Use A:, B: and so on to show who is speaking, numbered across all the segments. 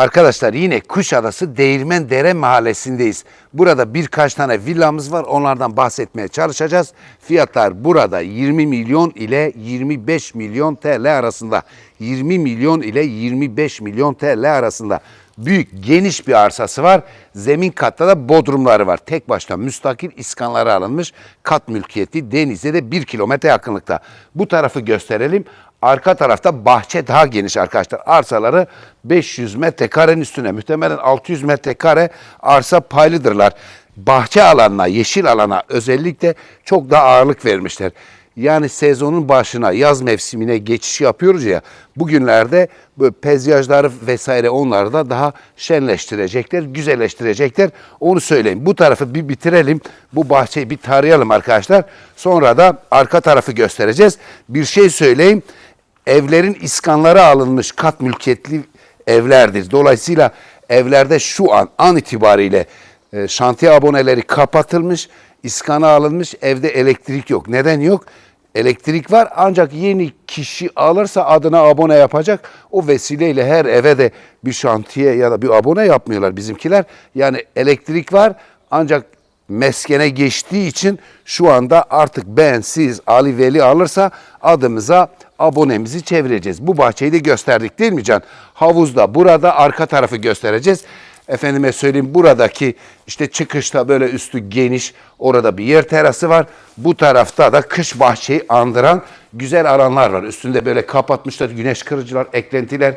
A: Arkadaşlar yine Kuşadası Değirmen Dere mahallesindeyiz. Burada birkaç tane villamız var. Onlardan bahsetmeye çalışacağız. Fiyatlar burada 20 milyon ile 25 milyon TL arasında. 20 milyon ile 25 milyon TL arasında. Büyük geniş bir arsası var. Zemin katta da bodrumları var. Tek başına müstakil iskanları alınmış. Kat mülkiyeti denize de 1 kilometre yakınlıkta. Bu tarafı gösterelim. Arka tarafta bahçe daha geniş arkadaşlar. Arsaları 500 metrekarenin üstüne muhtemelen 600 metrekare arsa paylıdırlar. Bahçe alanına, yeşil alana özellikle çok daha ağırlık vermişler. Yani sezonun başına, yaz mevsimine geçiş yapıyoruz ya. Bugünlerde böyle peyzajları vesaire onları da daha şenleştirecekler, güzelleştirecekler. Onu söyleyeyim. Bu tarafı bir bitirelim. Bu bahçeyi bir tarayalım arkadaşlar. Sonra da arka tarafı göstereceğiz. Bir şey söyleyeyim. Evlerin iskanları alınmış kat mülkiyetli evlerdir. Dolayısıyla evlerde şu an an itibariyle e, şantiye aboneleri kapatılmış, iskana alınmış, evde elektrik yok. Neden yok? Elektrik var ancak yeni kişi alırsa adına abone yapacak. O vesileyle her eve de bir şantiye ya da bir abone yapmıyorlar bizimkiler. Yani elektrik var ancak meskene geçtiği için şu anda artık ben, siz, Ali Veli alırsa adımıza abonemizi çevireceğiz. Bu bahçeyi de gösterdik değil mi Can? Havuzda burada arka tarafı göstereceğiz. Efendime söyleyeyim buradaki işte çıkışta böyle üstü geniş orada bir yer terası var. Bu tarafta da kış bahçeyi andıran güzel alanlar var. Üstünde böyle kapatmışlar güneş kırıcılar, eklentiler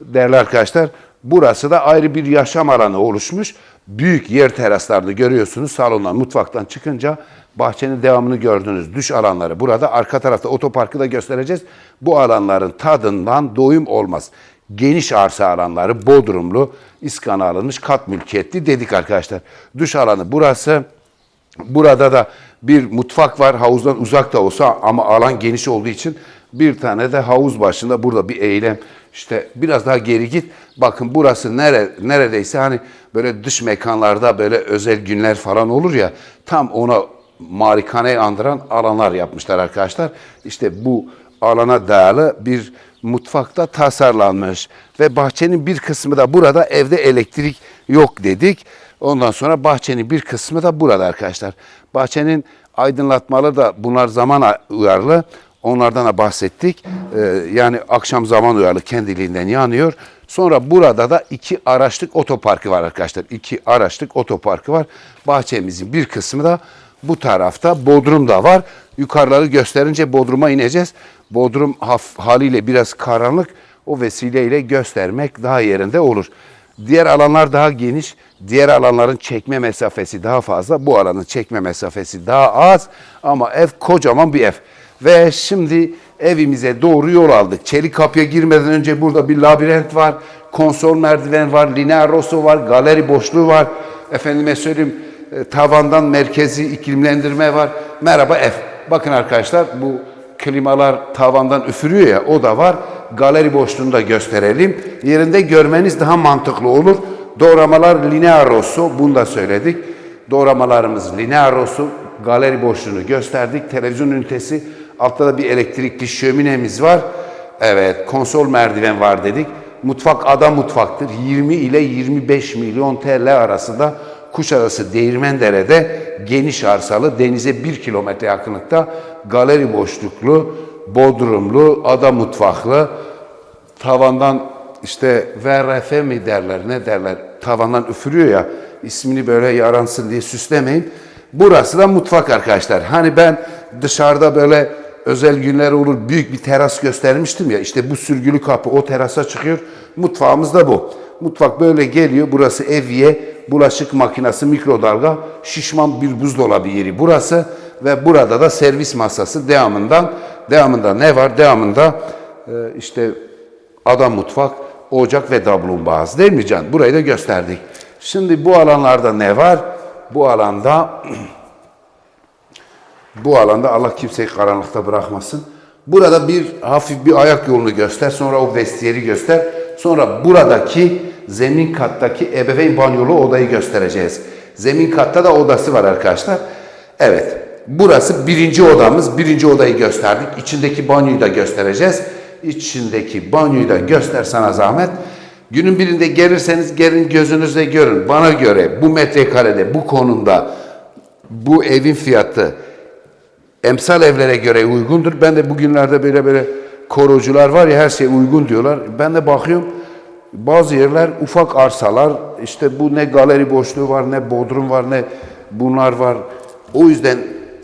A: değerli arkadaşlar. Burası da ayrı bir yaşam alanı oluşmuş. Büyük yer teraslarını görüyorsunuz. Salondan, mutfaktan çıkınca bahçenin devamını gördünüz. Düş alanları burada. Arka tarafta otoparkı da göstereceğiz. Bu alanların tadından doyum olmaz. Geniş arsa alanları, bodrumlu, iskana alınmış, kat mülkiyetli dedik arkadaşlar. Düş alanı burası. Burada da bir mutfak var. Havuzdan uzak da olsa ama alan geniş olduğu için bir tane de havuz başında burada bir eylem. İşte biraz daha geri git. Bakın burası nere, neredeyse hani böyle dış mekanlarda böyle özel günler falan olur ya. Tam ona marikane andıran alanlar yapmışlar arkadaşlar. İşte bu alana dayalı bir mutfakta tasarlanmış. Ve bahçenin bir kısmı da burada evde elektrik yok dedik. Ondan sonra bahçenin bir kısmı da burada arkadaşlar. Bahçenin aydınlatmaları da bunlar zaman uyarlı. Onlardan da bahsettik. Ee, yani akşam zaman uyarlı kendiliğinden yanıyor. Sonra burada da iki araçlık otoparkı var arkadaşlar. İki araçlık otoparkı var. Bahçemizin bir kısmı da bu tarafta. Bodrum da var. Yukarıları gösterince Bodrum'a ineceğiz. Bodrum haliyle biraz karanlık. O vesileyle göstermek daha yerinde olur. Diğer alanlar daha geniş. Diğer alanların çekme mesafesi daha fazla. Bu alanın çekme mesafesi daha az. Ama ev kocaman bir ev. Ve şimdi evimize doğru yol aldık. Çelik kapıya girmeden önce burada bir labirent var. Konsol merdiven var. Linear rosso var. Galeri boşluğu var. Efendime söyleyeyim e, tavandan merkezi iklimlendirme var. Merhaba ev. Bakın arkadaşlar bu klimalar tavandan üfürüyor ya o da var. Galeri boşluğunu da gösterelim. Yerinde görmeniz daha mantıklı olur. Doğramalar linear rosso bunu da söyledik. Doğramalarımız linear rosso. Galeri boşluğunu gösterdik. Televizyon ünitesi. Altta da bir elektrikli şöminemiz var. Evet konsol merdiven var dedik. Mutfak ada mutfaktır. 20 ile 25 milyon TL arasında Kuşadası Değirmendere'de geniş arsalı denize 1 kilometre yakınlıkta galeri boşluklu, bodrumlu, ada mutfaklı, tavandan işte VRF mi derler ne derler tavandan üfürüyor ya ismini böyle yaransın diye süslemeyin. Burası da mutfak arkadaşlar. Hani ben dışarıda böyle özel günler olur büyük bir teras göstermiştim ya işte bu sürgülü kapı o terasa çıkıyor. Mutfağımız da bu. Mutfak böyle geliyor. Burası evye, bulaşık makinesi, mikrodalga, şişman bir buzdolabı yeri burası ve burada da servis masası devamından devamında ne var? Devamında e, işte adam mutfak, ocak ve dablumbaz değil mi Can? Burayı da gösterdik. Şimdi bu alanlarda ne var? Bu alanda bu alanda Allah kimseyi karanlıkta bırakmasın. Burada bir hafif bir ayak yolunu göster, sonra o vestiyeri göster. Sonra buradaki zemin kattaki ebeveyn banyolu odayı göstereceğiz. Zemin katta da odası var arkadaşlar. Evet, burası birinci odamız. Birinci odayı gösterdik. İçindeki banyoyu da göstereceğiz. İçindeki banyoyu da göster sana zahmet. Günün birinde gelirseniz gelin gözünüzle görün. Bana göre bu metrekarede, bu konumda bu evin fiyatı emsal evlere göre uygundur. Ben de bugünlerde böyle böyle korucular var ya her şey uygun diyorlar. Ben de bakıyorum bazı yerler ufak arsalar işte bu ne galeri boşluğu var ne bodrum var ne bunlar var. O yüzden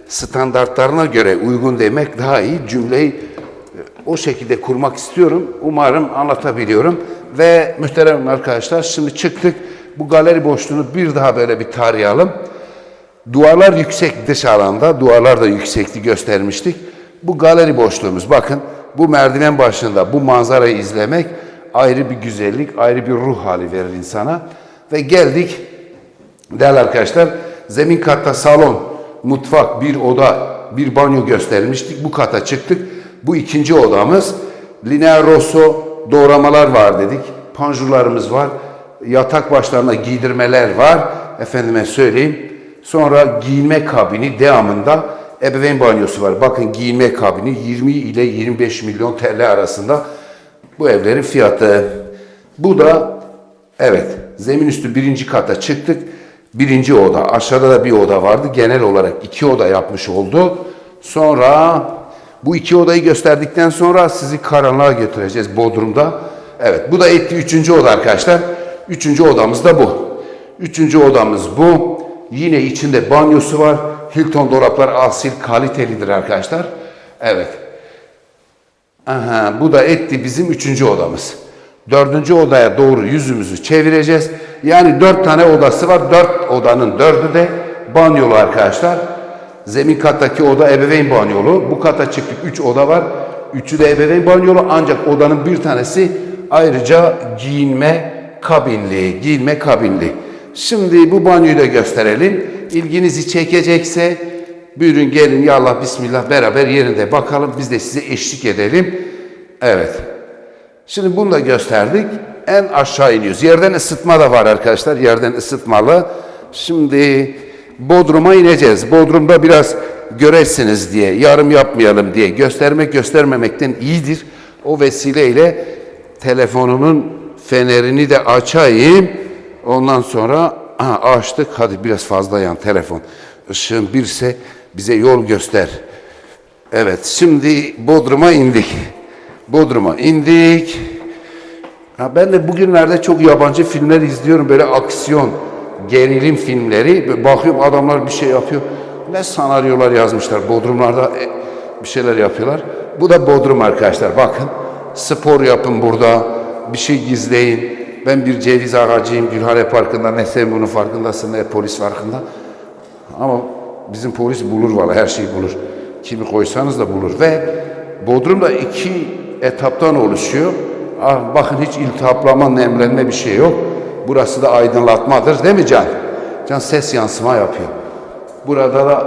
A: standartlarına göre uygun demek daha iyi. Cümleyi e, o şekilde kurmak istiyorum. Umarım anlatabiliyorum. Ve muhterem arkadaşlar şimdi çıktık. Bu galeri boşluğunu bir daha böyle bir tarayalım. Duvarlar yüksek dış alanda, duvarlar da yüksekti göstermiştik. Bu galeri boşluğumuz bakın bu merdiven başında bu manzarayı izlemek ayrı bir güzellik, ayrı bir ruh hali verir insana. Ve geldik değerli arkadaşlar zemin katta salon, mutfak, bir oda, bir banyo göstermiştik. Bu kata çıktık. Bu ikinci odamız. Linear Rosso doğramalar var dedik. Panjurlarımız var. Yatak başlarına giydirmeler var. Efendime söyleyeyim. Sonra giyinme kabini devamında ebeveyn banyosu var. Bakın giyinme kabini 20 ile 25 milyon TL arasında bu evlerin fiyatı. Bu da evet zemin üstü birinci kata çıktık. Birinci oda. Aşağıda da bir oda vardı. Genel olarak iki oda yapmış oldu. Sonra bu iki odayı gösterdikten sonra sizi karanlığa götüreceğiz Bodrum'da. Evet bu da etti üçüncü oda arkadaşlar. Üçüncü odamız da bu. Üçüncü odamız bu. Yine içinde banyosu var. Hilton dolaplar asil kalitelidir arkadaşlar. Evet. Aha, bu da etti bizim üçüncü odamız. Dördüncü odaya doğru yüzümüzü çevireceğiz. Yani dört tane odası var. Dört odanın dördü de banyolu arkadaşlar. Zemin kattaki oda ebeveyn banyolu. Bu kata çıktık üç oda var. Üçü de ebeveyn banyolu ancak odanın bir tanesi ayrıca giyinme kabinli. Giyinme kabinli. Şimdi bu banyoyu da gösterelim. İlginizi çekecekse buyurun gelin ya Allah bismillah beraber yerinde bakalım. Biz de size eşlik edelim. Evet. Şimdi bunu da gösterdik. En aşağı iniyoruz. Yerden ısıtma da var arkadaşlar. Yerden ısıtmalı. Şimdi Bodrum'a ineceğiz. Bodrum'da biraz göresiniz diye, yarım yapmayalım diye göstermek göstermemekten iyidir. O vesileyle telefonumun fenerini de açayım. Ondan sonra aha, açtık. Hadi biraz fazla yan telefon. Işığın birse bize yol göster. Evet şimdi Bodrum'a indik. Bodrum'a indik. Ha, ben de bugünlerde çok yabancı filmler izliyorum. Böyle aksiyon, gerilim filmleri. Bakıyorum adamlar bir şey yapıyor. Ne senaryolar yazmışlar. Bodrumlarda e, bir şeyler yapıyorlar. Bu da Bodrum arkadaşlar. Bakın spor yapın burada. Bir şey gizleyin. Ben bir ceviz ağacıyım. Gülhane Parkı'nda. Ne sen bunun farkındasın ne polis farkında. Ama bizim polis bulur valla her şeyi bulur. Kimi koysanız da bulur. Ve Bodrum'da iki etaptan oluşuyor. Ah, bakın hiç iltihaplama, nemlenme bir şey yok. Burası da aydınlatmadır değil mi Can? Can ses yansıma yapıyor. Burada da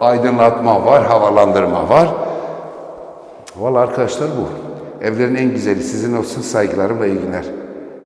A: aydınlatma var, havalandırma var. Valla arkadaşlar bu. Evlerin en güzeli sizin olsun saygılarım ve iyi günler.